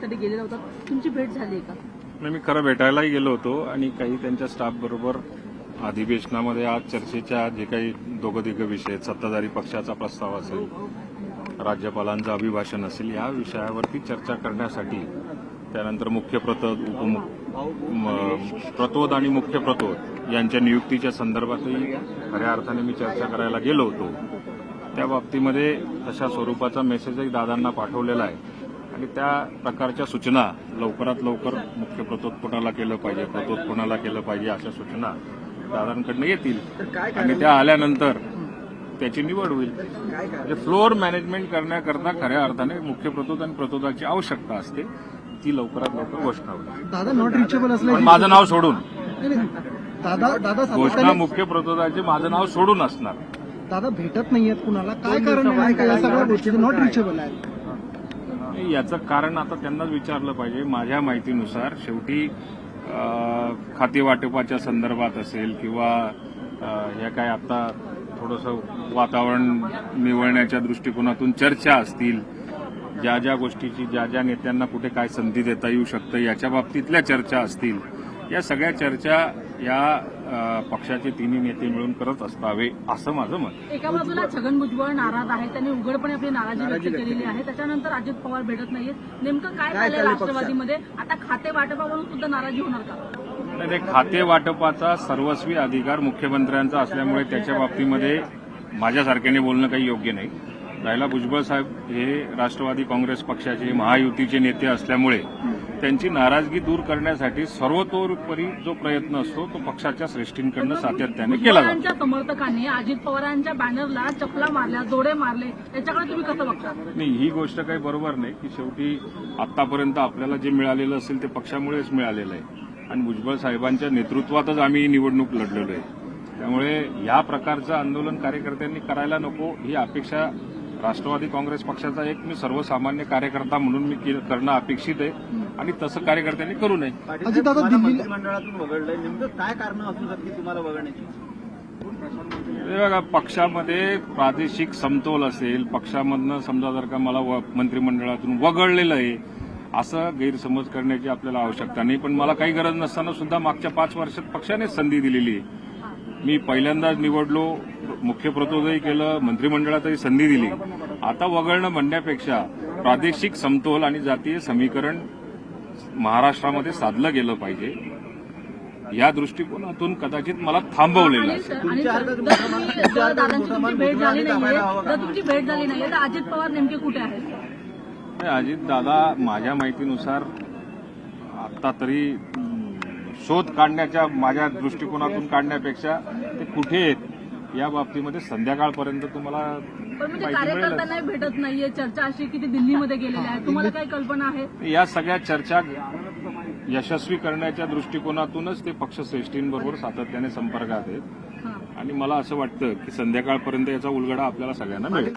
भेटण्यासाठी गेलेला होता. तुमची भेट झाली आहे का? नाही, मी खरं भेटायलाही गेलो होतो आणि काही त्यांच्या स्टाफ बरोबर अधिवेशनामध्ये आज चर्चेच्या जे काही दोघं तिघं विषय आहेत, सत्ताधारी पक्षाचा प्रस्ताव असेल राज्यपालांचं अभिभाषण असेल या विषयावरती चर्चा करण्यासाठी त्यानंतर मुख्य प्रतोद उपमुख म- प्रतोद आणि मुख्य प्रतोद यांच्या नियुक्तीच्या संदर्भातही खऱ्या अर्थाने मी चर्चा करायला गेलो होतो. त्या बाबतीमध्ये तशा स्वरूपाचा मेसेजही दादांना पाठवलेला आहे. आणि त्या प्रकारच्या सूचना लवकरात लवकर मुख्य प्रतोद कोणाला केलं पाहिजे प्रतोद कोणाला केलं पाहिजे अशा सूचना दादांकडनं येतील. आणि त्या आल्यानंतर त्याची निवड होईल. म्हणजे फ्लोअर मॅनेजमेंट करण्याकरता खऱ्या अर्थाने मुख्य प्रतोद आणि प्रतोदाची आवश्यकता असते. ती लवकरात लवकर घोषणा होईल दादा नॉट रिचेबल असल्याची माझं नाव सोडून. दादा दादा घोषणा मुख्य प्रतोदाची माझं नाव सोडून असणार. दादा भेटत नाहीयेत कुणाला. काय कारण आहे? सगळ्या गोष्टी नॉट रिचेबल आहेत नाही, याचं कारण आता त्यांनाच विचारलं पाहिजे. माझ्या माहितीनुसार शेवटी अं, खाते वाटपाच्या संदर्भात असेल किंवा ह्या काय आता थोडंसं वातावरण निवळण्याच्या दृष्टिकोनातून चर्चा असतील ज्या ज्या गोष्टीची ज्या ज्या नेत्यांना कुठे काय संधी देता येऊ शकतं याच्या बाबतीतल्या चर्चा असतील या सगळ्या चर्चा या पक्षाचे तिन्ही नेते मिळून करत असतावे असं माझं मत. एका बाजूला छगन भुजबळ नाराज आहे त्यांनी उघडपणे आपली नाराजी व्यक्त केलेली आहे. त्याच्यानंतर अजित पवार भेटत नाहीयेत. नेमकं काय झालंय राष्ट्रवादीमध्ये? आता खाते वाटपावरून सुद्धा नाराजी होणार का? नाही नाही, खाते वाटपाचा सर्वस्वी अधिकार मुख्यमंत्र्यांचा असल्यामुळे त्याच्या बाबतीमध्ये माझ्यासारख्याने बोलणं काही योग्य नाही. राहिला भुजबळ साहेब हे राष्ट्रवादी काँग्रेस पक्षाचे महायुतीचे नेते असल्यामुळे त्यांची नाराजगी दूर करण्यासाठी सर्वतोपरी जो प्रयत्न असतो तो पक्षाच्या श्रेष्ठींकडनं सातत्याने केला जातो. समर्थकांनी अजित पवारांच्या बॅनरला चपला मारल्या जोडे मारले याच्याकडे तुम्ही कसं बघता? नाही ही गोष्ट काही बरोबर नाही की शेवटी आतापर्यंत आपल्याला जे मिळालेलं असेल ते पक्षामुळेच मिळालेलं आहे. आणि भुजबळ साहेबांच्या नेतृत्वातच आम्ही ही निवडणूक लढलेलो आहे. त्यामुळे या प्रकारचं आंदोलन कार्यकर्त्यांनी करायला नको ही अपेक्षा राष्ट्रवादी काँग्रेस पक्षाचा एक मी सर्वसामान्य कार्यकर्ता म्हणून मी करणं अपेक्षित आहे. आणि तसं कार्यकर्त्यांनी करू नये. मंत्रिमंडळातून वगळलंय नेमकं काय कारण असू शकते तुम्हाला वगळण्याची? हे बघा पक्षामध्ये प्रादेशिक समतोल असेल पक्षामधनं समजा जर का मला व- मंत्रिमंडळातून वगळलेलं आहे असं गैरसमज करण्याची आपल्याला आवश्यकता नाही. पण मला काही गरज नसताना सुद्धा मागच्या पाच वर्षात पक्षानेच संधी दिलेली आहे. मी पहिल्यांदाच निवडलो मुख्य प्रतोदही केलं मंत्रिमंडळातही संधी दिली. आता वगळणं म्हणण्यापेक्षा प्रादेशिक समतोल आणि जातीय समीकरण महाराष्ट्रामध्ये साधलं गेलं पाहिजे. या दृष्टिकोनातून कदाचित मला थांबवलेलं आणि असेल. आणि जर तुम्ही- जर दादांची तुमची भेट झाली नाहीये जर तुमची भेट झाली नाहीये तर अजित पवार नेमके कुठे आहेत? अजित दादा माझ्या माहितीनुसार आता तरी शोध काढण्याच्या माझ्या दृष्टिकोनातून काढण्यापेक्षा ते कुठे आहेत या बाबतीमध्ये संध्याकाळपर्यंत तुम्हाला म्हणजे. कार्यकर्त्यांनाही भेटत नाहीये चर्चा अशी की ते दिल्लीमध्ये गेलेले आहेत. तुम्हाला काही कल्पना आहे? या सगळ्या चर्चा यशस्वी करण्याच्या दृष्टिकोनातूनच ते पक्षश्रेष्ठींबरोबर सातत्याने संपर्कात आहेत. आणि मला असं वाटतं की संध्याकाळपर्यंत याचा उलगडा आपल्याला सगळ्यांना मिळेल.